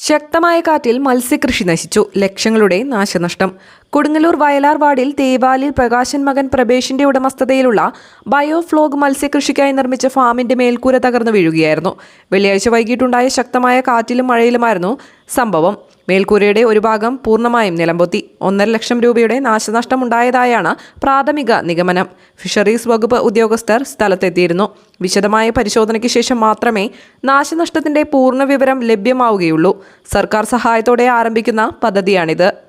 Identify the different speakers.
Speaker 1: ശക്തമായ കാറ്റിൽ മത്സ്യകൃഷി നശിച്ചു. ലക്ഷങ്ങളുടെ നാശനഷ്ടം. കൊടുങ്ങല്ലൂർ വയലാർ വാർഡിൽ തേവാലിൽ പ്രകാശൻ മകൻ പ്രഭേഷിന്റെ ഉടമസ്ഥതയിലുള്ള ബയോഫ്ലോഗ് മത്സ്യകൃഷിക്കായി നിർമ്മിച്ച ഫാമിന്റെ മേൽക്കൂര തകർന്നു വീഴുകയായിരുന്നു. വെള്ളിയാഴ്ച വൈകിട്ടുണ്ടായ ശക്തമായ കാറ്റിലും മഴയിലുമായിരുന്നു സംഭവം മേൽക്കൂരയുടെ ഒരു ഭാഗം പൂർണമായും നിലംപൊത്തി. ഒന്നര ലക്ഷം രൂപയുടെ നാശനഷ്ടമുണ്ടായതായാണ് പ്രാഥമിക നിഗമനം. ഫിഷറീസ് വകുപ്പ് ഉദ്യോഗസ്ഥർ സ്ഥലത്തെത്തിയിരുന്നു. വിശദമായ പരിശോധനയ്ക്ക് ശേഷം മാത്രമേ നാശനഷ്ടത്തിന്റെ പൂർണ വിവരം ലഭ്യമാവുകയുള്ളൂ. സർക്കാർ സഹായത്തോടെ ആരംഭിക്കുന്ന പദ്ധതിയാണിത്.